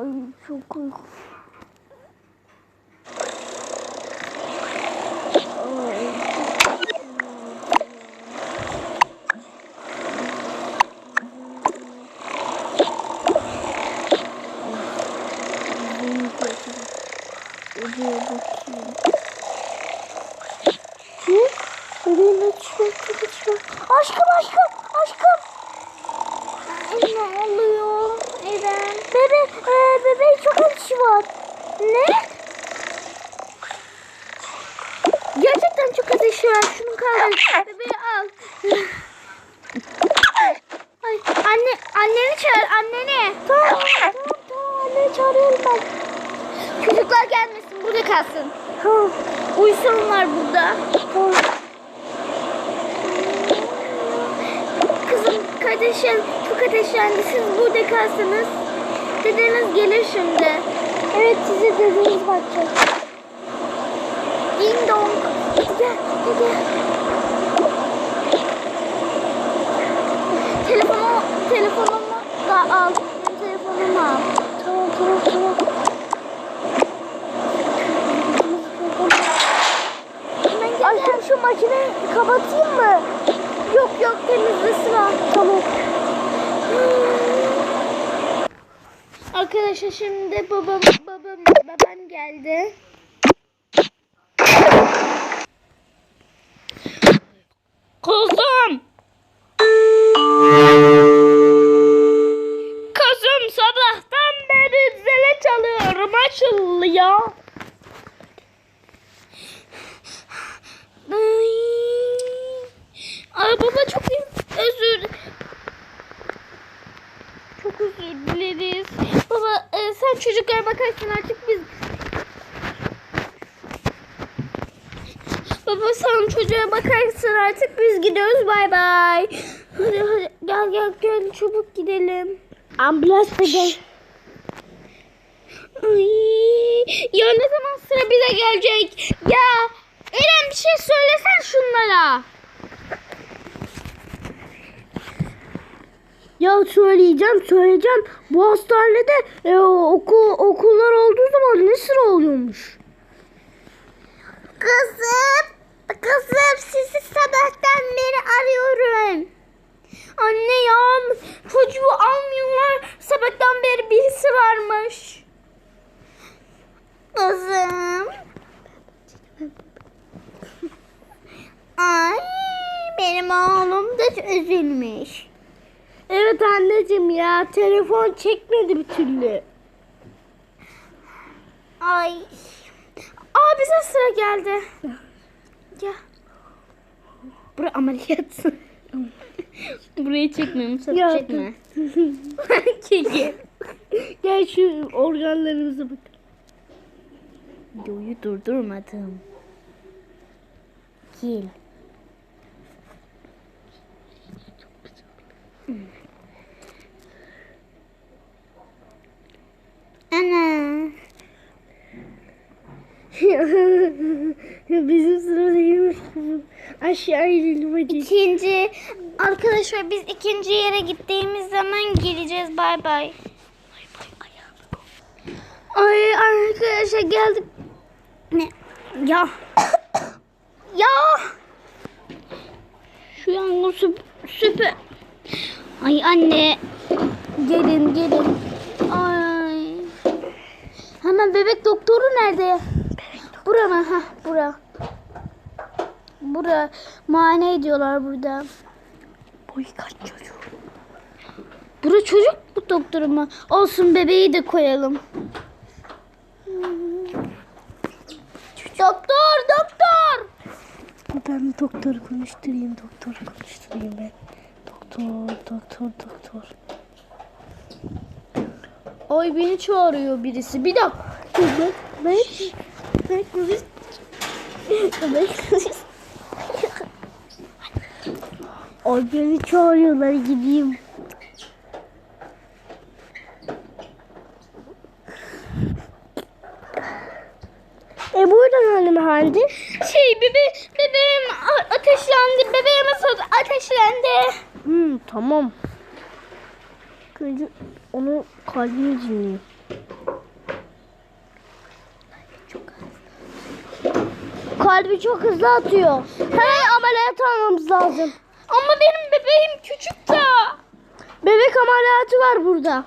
Ay çok uykum. Ay, Benim gözüm. Oraya bakayım. Ne? Bebeğin açıyor, açıyor. Aşkım, aşkım, aşkım. Ay, Ne oluyor Eren? Bebe, e, bebeğin çok ateşi var. Ne? Gerçekten çok ateşi var. Şunu kaldır. Bebeği al. Ay, anne, anneni çağır, anneni. Tamam, tamam, tamam. Anneni çağırıyorum ben. Çocuklar gelmesin, burada kalsın. Tamam. Uyusunlar burada. Tamam. Kızım, kardeşim çok ateşlendi. Siz burada kalsınız. Dedeniz gelir şimdi. Evet, size dedeniz bakacak. Ding dong. Hadi gel, hadi. Da al. Telefonumu al. Tamam, tamam, tamam. Aşkım şu makineyi kapatayım mı? Yok yok temizlesin ha. Tamam. Arkadaşlar şimdi babam babam babam geldi. Kuzum. Çalıyorum açıl ya. Baba çok özür çok özür dileriz. Baba e, sen çocuklara bakarsın artık biz Baba sen çocuğa bakarsın artık biz gidiyoruz bay bay. Hadi hadi gel gel gel çabuk gidelim. Ambulans da gel. Ay, ya ne zaman sıra bize gelecek? Ya Eren bir şey söylesen şunlara. Ya söyleyeceğim söyleyeceğim. Bu hastanede e, okul okullar olduğu zaman ne sıra oluyormuş? Kızım, kızım sizi sabahtan beri arıyorum. Anne ya çocuğu almıyorlar. Sabahtan beri birisi varmış. Kızım. Ay benim oğlum da üzülmüş. Evet anneciğim ya telefon çekmedi bir türlü. Ay. Aa bize sıra geldi. Gel. Bura ameliyat. Burayı çekme Mustafa Ya, çekme. Çekil. Gel şu organlarımıza bak. Videoyu durdurmadım. Gel. Ana. Bizim sıradaymış. Aşağı inelim hadi. İkinci arkadaşlar biz ikinci yere gittiğimiz zaman geleceğiz. Bay bay. Ay arkadaşlar geldik. Ne? Ya. ya. Şu yangın süp süper. Ay anne. Gelin gelin. Ay. Hemen bebek doktoru nerede? Bura mı? Hah bura. Bura. Muayene ediyorlar burada. Boy kaç çocuğu? Bura çocuk bu doktoru mu? Olsun bebeği de koyalım. Doktor, doktor. Ben doktoru konuşturayım, doktoru konuşturayım ben. Doktor, doktor, doktor. Ay beni çağırıyor birisi. Bir dakika. Bak, konuş. Ben konuş. Ay beni çağırıyorlar gideyim. Tamam. Önce onu kalbini dinleyeyim. Kalbi çok hızlı atıyor. Hemen ameliyat almamız lazım. Ama benim bebeğim küçük de. Bebek ameliyatı var burada.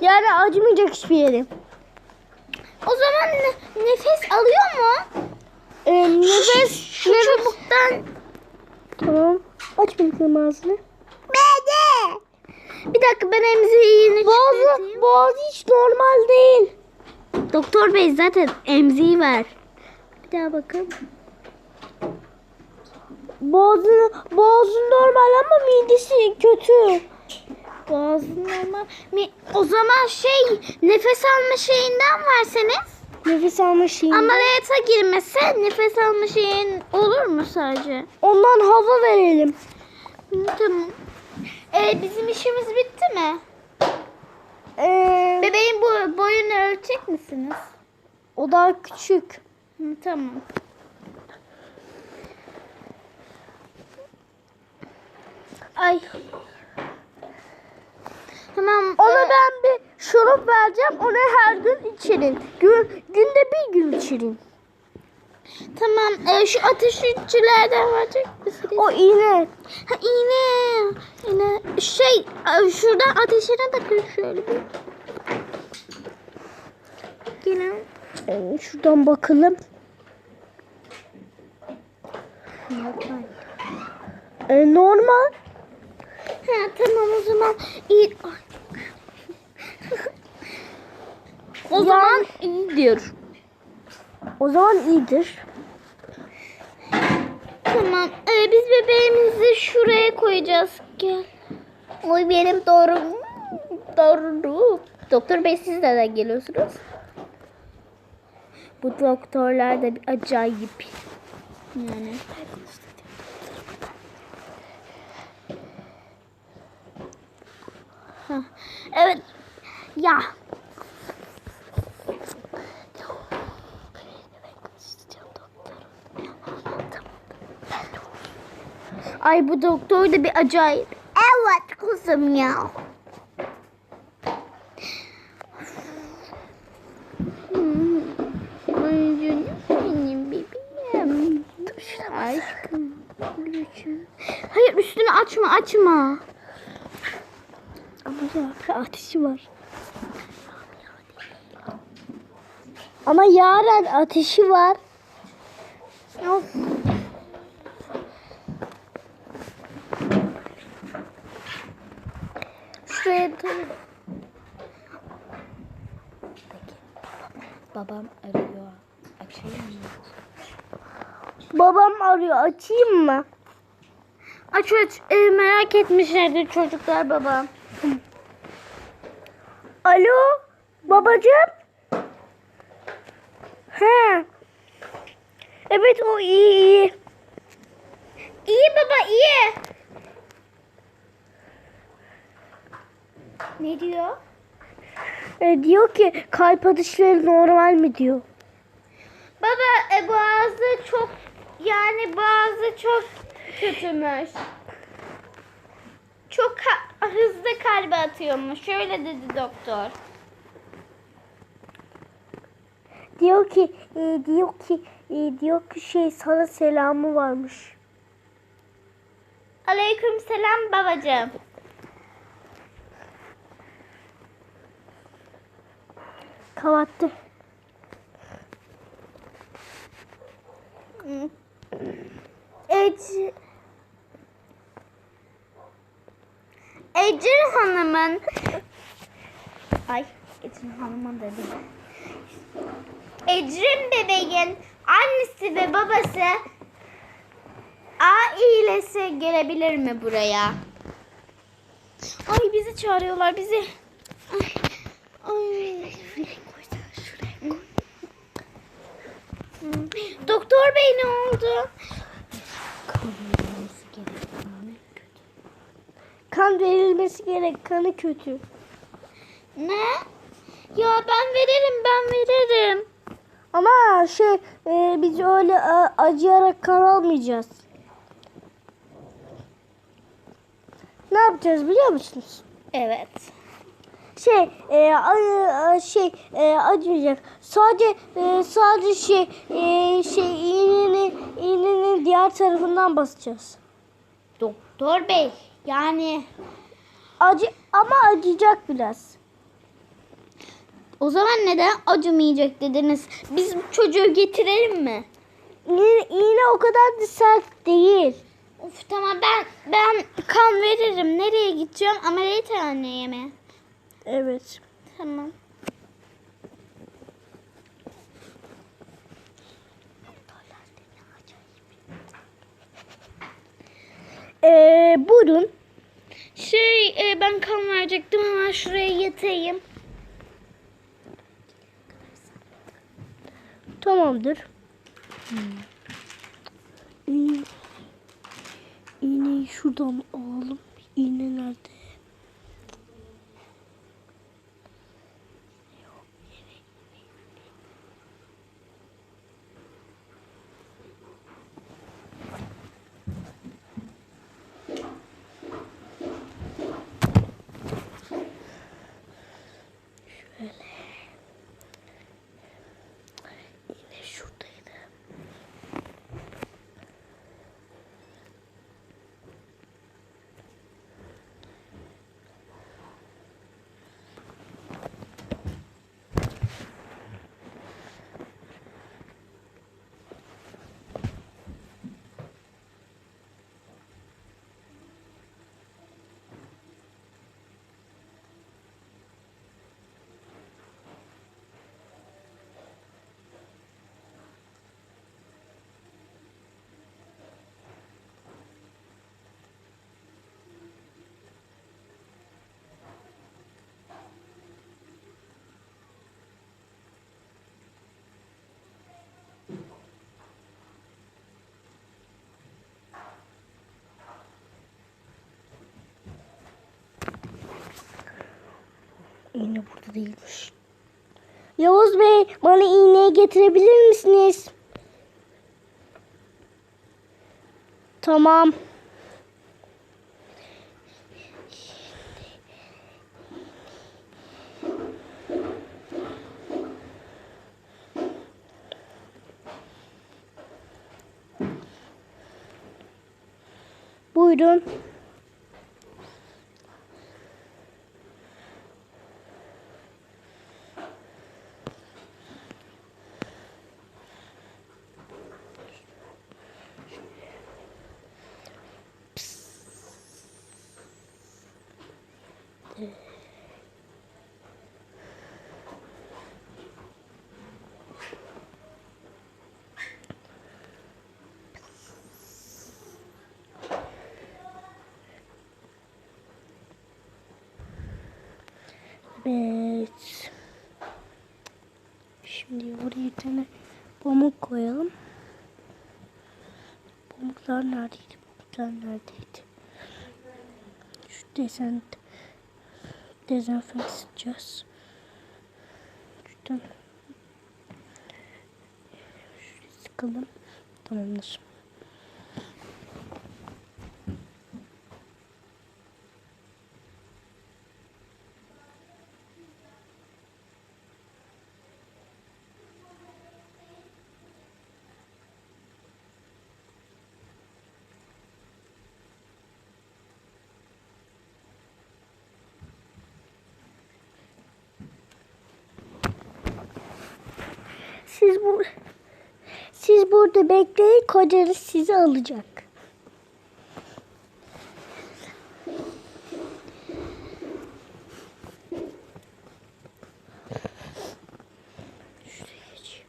yani acımayacak hiçbir yeri. O zaman ne, nefes alıyor mu? Ee, nefes nefes. Çubuktan. Tamam. Aç bakalım ağzını. Bebe. Bir dakika ben emziğini Boğazı, boğazı hiç normal değil. Doktor bey zaten emziği ver. Bir daha bakın. Boğazı, boğazı normal ama midesi kötü. Boğazın normal. Mi- O zaman şey nefes alma şeyinden verseniz. Nefes alma şeyi. Ameliyata girmese nefes alma şeyin olur mu sadece? Ondan hava verelim. Hı, Tamam. Ee, bizim işimiz bitti mi? Ee, Bebeğin bu boyunu ölçecek misiniz? o daha küçük. Hı, tamam. Ay. Tamam. Ona ee, ben bir şurup vereceğim. Onu her gün içirin. Gün, günde bir gün içirin. Tamam. ee, şu ateşçilerden verecek misiniz? O iğne. Ha iğne. İğne. Şey e, şuradan ateşine takın şöyle bir. Gelin. Ee, şuradan bakalım. Ee, normal. Ha tamam o zaman iyi. Ay. O Yani- zaman iyi diyor. O zaman iyidir. Tamam. Ee, biz bebeğimizi şuraya koyacağız. Gel. Oy benim doğru. Doğru. Doktor bey siz neden geliyorsunuz? Bu doktorlar da bir acayip. Yani. Evet. Ya. Ay bu doktor da bir acayip. Evet kızım ya. Aşkım. Hayır üstünü açma açma. Ama ya ateşi var. Ama yarın ateşi var. Of. Şuraya tabii. Babam arıyor. Açayım mı? Babam arıyor. Açayım mı? Aç aç. Ee, merak etmişlerdir çocuklar babam. Alo babacığım. Evet o iyi iyi. İyi baba iyi. Ne diyor? E, diyor ki kalp atışları normal mi diyor. Baba e, bazı çok yani bazı çok kötümüş. Çok ka- hızlı kalbe atıyormuş. Şöyle dedi doktor. Diyor ki e, diyor ki e, diyor ki şey sana selamı varmış. Aleyküm selam babacığım. Kapattı. Evet. Ecrin Hanım'ın Ay Ecrin Hanım'ın dedim. Ecrin bebeğin annesi ve babası ailesi gelebilir mi buraya? Ay bizi çağırıyorlar bizi. Ay. Ay. Doktor bey ne oldu? Kan verilmesi gerek. Kanı kötü. Ne? Ya ben veririm ben veririm. Ama şey e, biz öyle e, acıyarak kan almayacağız. Ne yapacağız biliyor musunuz? Evet. şey e, a- a- şey e, acıyacak. Sadece e, sadece şey e, şey iğnenin iğnenin diğer tarafından basacağız. Doktor bey yani Acı ama acıyacak biraz. O zaman neden acımayacak dediniz? Biz çocuğu getirelim mi? İğne, iğne o kadar da sert değil. Of tamam ben ben kan veririm. Nereye gideceğim? Ameliyathaneye mi? Evet. Tamam. Ee, buyurun. Şey e, ben kan verecektim hemen şuraya yatayım. Tamamdır. İğne, iğneyi şuradan alalım. İğne nerede? İğne burada değilmiş. Yavuz Bey bana iğneyi getirebilir misiniz? Tamam. Buyurun. Evet. Şimdi buraya bir tane pamuk koyalım. Pamuklar neredeydi? Pamuklar neredeydi? Şu desen dezenfekte edeceğiz. Şuradan şuraya sıkalım. Tamamdır. Siz bu siz burada bekleyin kocanız sizi alacak. Şuraya geç.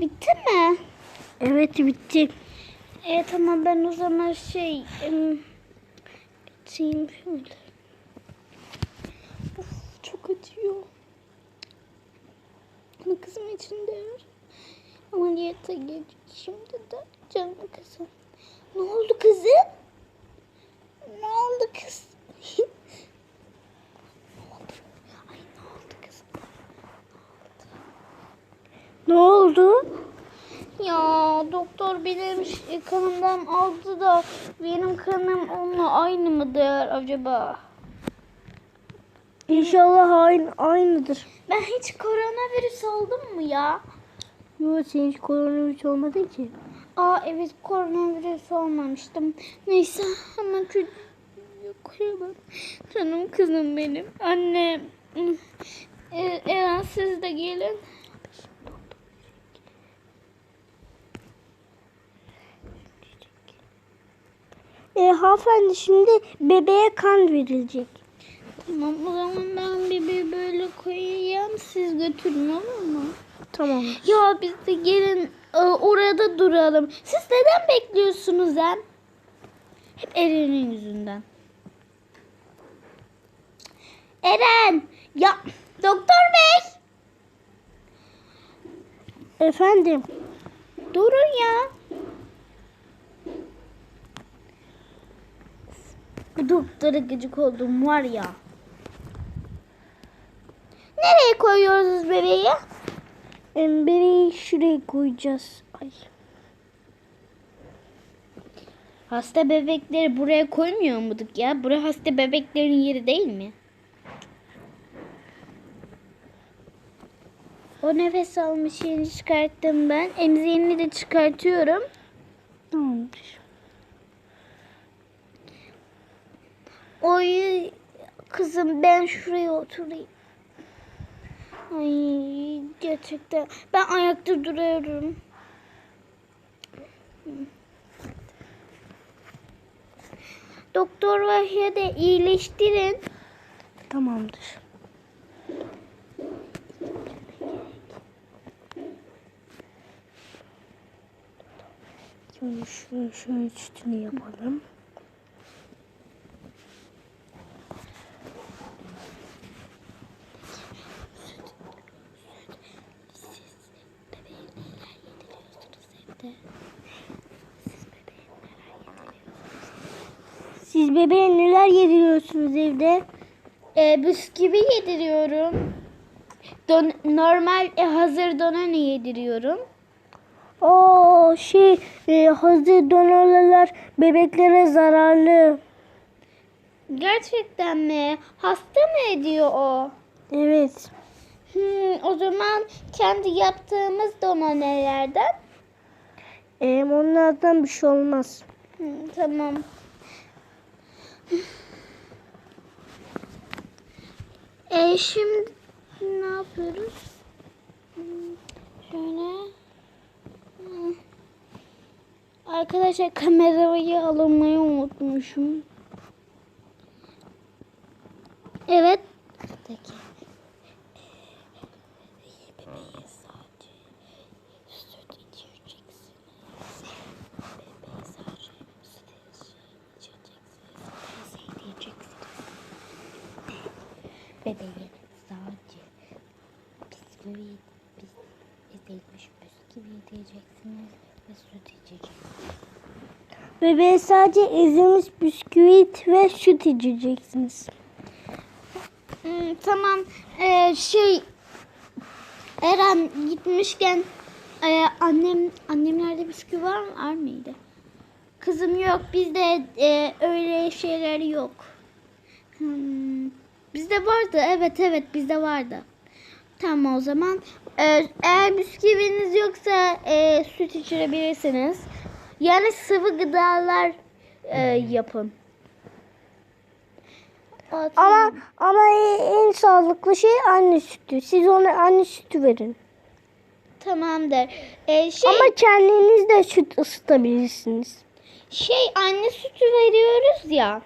Bitti mi? Evet bitti. Evet tamam ben o zaman şey geçeyim şöyle. Of, çok acıyor. Ama kızım içinde ameliyata girdik şimdi de canım kızım. Ne oldu kızım? Ne oldu kız? ne oldu? Ay ne oldu kızım? Ne oldu? Ya doktor benim kanımdan aldı da benim kanım onunla aynı mıdır acaba? İnşallah aynı, aynıdır. Ben hiç koronavirüs oldum mu ya? Yok senin hiç koronavirüs olmadı ki. Aa evet koronavirüs olmamıştım. Neyse hemen çocuğu koyamam. Canım kızım benim. Anne. Ee, Eren siz de gelin. E, hanımefendi şimdi bebeğe kan verilecek. Tamam o zaman ben bebeği böyle koyayım. Siz götürün olur mu? Tamam. Ya biz de gelin e, orada duralım. Siz neden bekliyorsunuz hem? Hep Eren'in yüzünden. Eren! Ya doktor bey! Efendim. Durun ya. Bu doktora gıcık oldum var ya. Nereye koyuyoruz bebeği? Bebeği şuraya koyacağız. Ay. Hasta bebekleri buraya koymuyor muyduk ya? Burası hasta bebeklerin yeri değil mi? O nefes almış yerini çıkarttım ben. Emziğini de çıkartıyorum. Oy kızım ben şuraya oturayım. Ay gerçekten ben ayakta duruyorum. Doktor Vahya de iyileştirin. Tamamdır. Şimdi şunun üstünü yapalım. Siz bebeğe neler yediriyorsunuz evde? Ee, bisküvi yediriyorum. Don normal e, hazır donanı yediriyorum. Oo şey e, hazır donorlar bebeklere zararlı. Gerçekten mi? Hasta mı ediyor o? Evet. Hmm, o zaman kendi yaptığımız domanelerden. E, onlardan bir şey olmaz. Hmm, tamam. E şimdi ne yapıyoruz? Şöyle. Arkadaşlar kamerayı almayı unutmuşum. Evet. Peki. Bebeğe sadece süt içireceksiniz. Bebeğe sadece süt içireceksiniz. Bebeğe Bebeğe sadece bisküvi, bis, ezilmiş bisküvi yiyeceksiniz ve süt içeceksiniz. Bebeğe sadece ezilmiş bisküvit ve süt içeceksiniz. Hmm, tamam. Ee, şey Eren gitmişken e, annem annemlerde bisküvi var mı? Var mıydı? Kızım yok. Bizde e, öyle şeyler yok. Hmm, bizde vardı. Evet evet bizde vardı. Tamam o zaman. Ee, eğer bisküviniz yoksa e, süt içirebilirsiniz. Yani sıvı gıdalar e, yapın. Aa, Ama ama en sağlıklı şey anne sütü. Siz ona anne sütü verin. Tamamdır. Ee, şey, Ama kendiniz de süt ısıtabilirsiniz. şey anne sütü veriyoruz ya.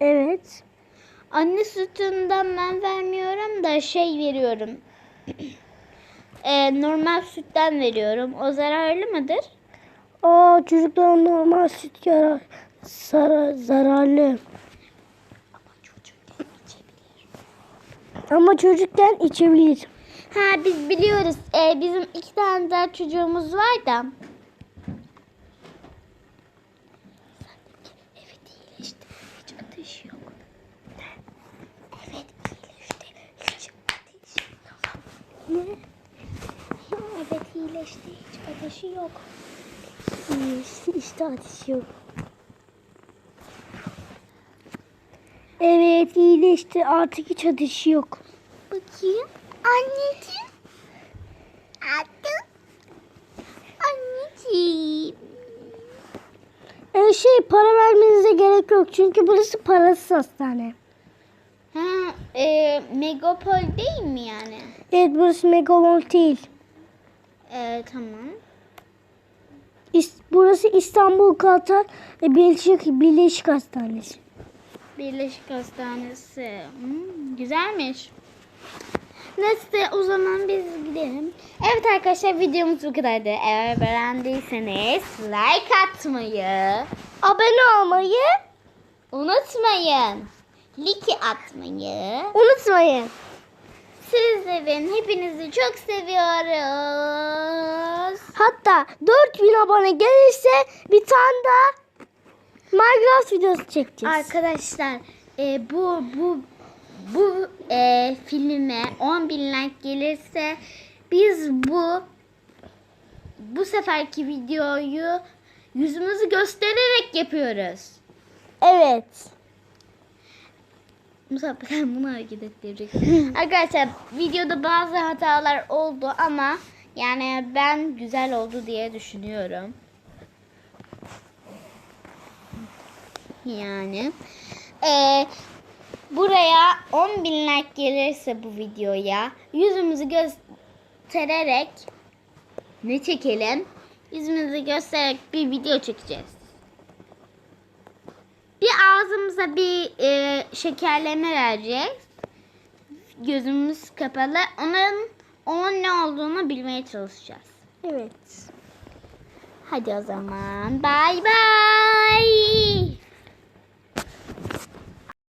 Evet. Anne sütünden ben vermiyorum da şey veriyorum. Ee, normal sütten veriyorum. O zararlı mıdır? Aa çocuklara normal süt yarar. Sara, zararlı. Ama çocukken içebilir. Ha biz biliyoruz. Ee, bizim iki tane daha çocuğumuz var da. Evet iyileşti. Hiç ateş yok. Evet iyileşti. Hiç ateş yok. Ne? Evet iyileşti. Hiç ateşi yok. İşte, işte ateş yok. Evet iyileşti. Artık hiç ateşi yok. Bakayım. Anneciğim. Adı. Anneciğim. Ee, şey para vermenize gerek yok. Çünkü burası parasız hastane. Ha, e, Megapol değil mi yani? Evet burası Megamall değil. Ee, tamam. İs- Burası İstanbul Kartal e, Birleşik, Birleşik Hastanesi. Birleşik Hastanesi. Hmm, güzelmiş. Neyse o zaman biz gidelim. Evet arkadaşlar videomuz bu kadardı. Eğer beğendiyseniz like atmayı Abone olmayı unutmayın. Like atmayı. unutmayın. Sizlerin hepinizi çok seviyoruz. Hatta 4000 abone gelirse bir tane daha Minecraft videosu çekeceğiz. Arkadaşlar e, bu bu bu e, filme 10 bin like gelirse biz bu bu seferki videoyu yüzümüzü göstererek yapıyoruz. Evet. Musa sen bunu hareket ettireceksin. Arkadaşlar videoda bazı hatalar oldu ama yani ben güzel oldu diye düşünüyorum. Yani eee, buraya 10 bin like gelirse bu videoya yüzümüzü göstererek ne çekelim? Yüzümüzü göstererek bir video çekeceğiz. Bir ağzımıza bir e, şekerleme vereceğiz. Gözümüz kapalı. Onların onun ne olduğunu bilmeye çalışacağız. Evet. Hadi o zaman. Bay bay.